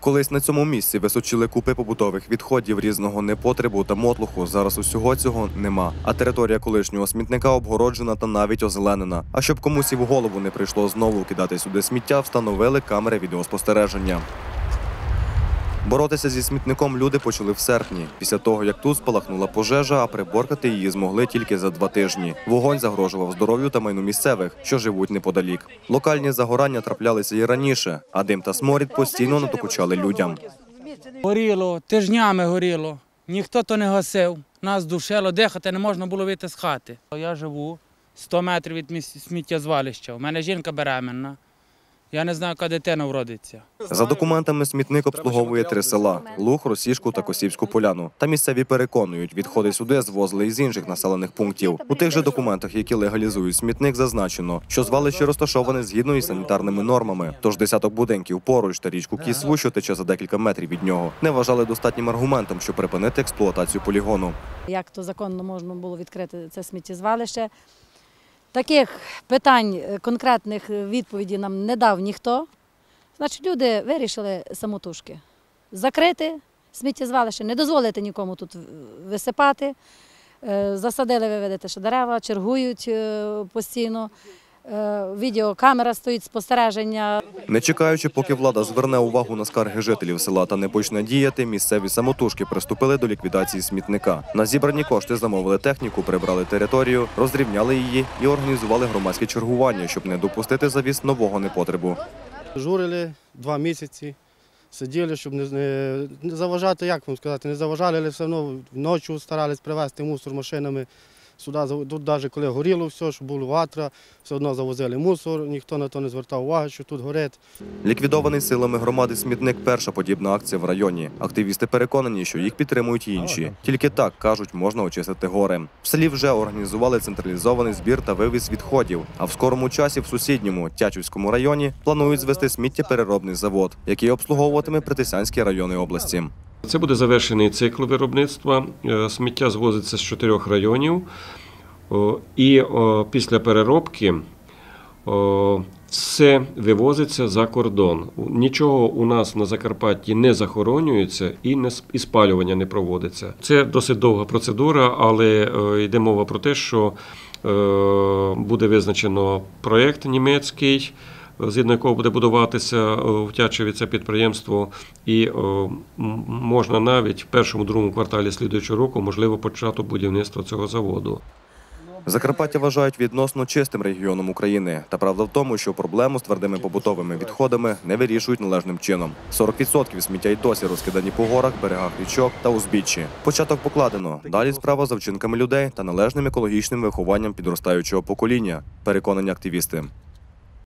Колись на цьому місці височили купи побутових відходів різного непотребу та мотлуху. Зараз усього цього нема. А територія колишнього смітника обгороджена та навіть озеленена. А щоб комусь і в голову не прийшло знову кидати сюди сміття, встановили камери відеоспостереження. Боротися зі смітником люди почали в серпні, після того як тут спалахнула пожежа, а приборкати її змогли тільки за два тижні. Вогонь загрожував здоров'ю та майну місцевих, що живуть неподалік. Локальні загорання траплялися і раніше, а дим та сморід постійно надокучали людям. Горіло, тижнями горіло. Ніхто то не гасив. Нас душило, дихати не можна було вийти з хати. Я живу 100 метрів від сміттєзвалища. У мене жінка беременна. Я не знаю, яка дитина вродиться. За документами смітник обслуговує три села: Луг, Росішку та Косівську поляну. Та місцеві переконують, відходи сюди звозили із інших населених пунктів. У тих же документах, які легалізують смітник, зазначено, що звалище розташоване згідно із санітарними нормами. Тож десяток будинків поруч та річку Кісву, що тече за декілька метрів від нього, не вважали достатнім аргументом, щоб припинити експлуатацію полігону. як то законно можна було відкрити це сміттєзвалище. Таких питань е, конкретних відповідей нам не дав ніхто. Значить, люди вирішили самотужки закрити сміттєзвалище, не дозволити нікому тут е, висипати. Е, Засадили, ви видите, що дерева, чергують е, постійно. Е, Відеокамера стоїть спостереження. Не чекаючи, поки влада зверне увагу на скарги жителів села та не почне діяти, місцеві самотужки приступили до ліквідації смітника. На зібрані кошти замовили техніку, прибрали територію, розрівняли її і організували громадське чергування, щоб не допустити завіс нового непотребу. Журили два місяці, сиділи, щоб не, не, не заважати, як вам сказати, не заважали, але все одно вночі старались привезти мусор машинами. Сюди, тут навіть коли горіло все, що було ватра, все одно завозили мусор, ніхто на то не звертав уваги, що тут горить. Ліквідований силами громади смітник перша подібна акція в районі. Активісти переконані, що їх підтримують інші. Тільки так кажуть, можна очистити гори. В селі вже організували централізований збір та вивіз відходів. А в скорому часі в сусідньому Тячівському районі планують звести сміттєпереробний завод, який обслуговуватиме Притисянські райони області. Це буде завершений цикл виробництва. Е, Сміття звозиться з чотирьох районів. І після переробки все вивозиться за кордон. Нічого у нас на Закарпатті не захоронюється і не і спалювання не проводиться. Це досить довга процедура, але е, йде мова про те, що е, буде визначено проєкт німецький. Згідно якого буде будуватися е, в Тячеві це підприємство, і е, можна навіть в першому другому кварталі слідуючого року можливо почати будівництво цього заводу. Закарпаття вважають відносно чистим регіоном України. Та правда в тому, що проблему з твердими побутовими відходами не вирішують належним чином. 40% сміття й досі розкидані по горах, берегах річок та узбіччі. Початок покладено. Далі справа за вчинками людей та належним екологічним вихованням підростаючого покоління. Переконані активісти.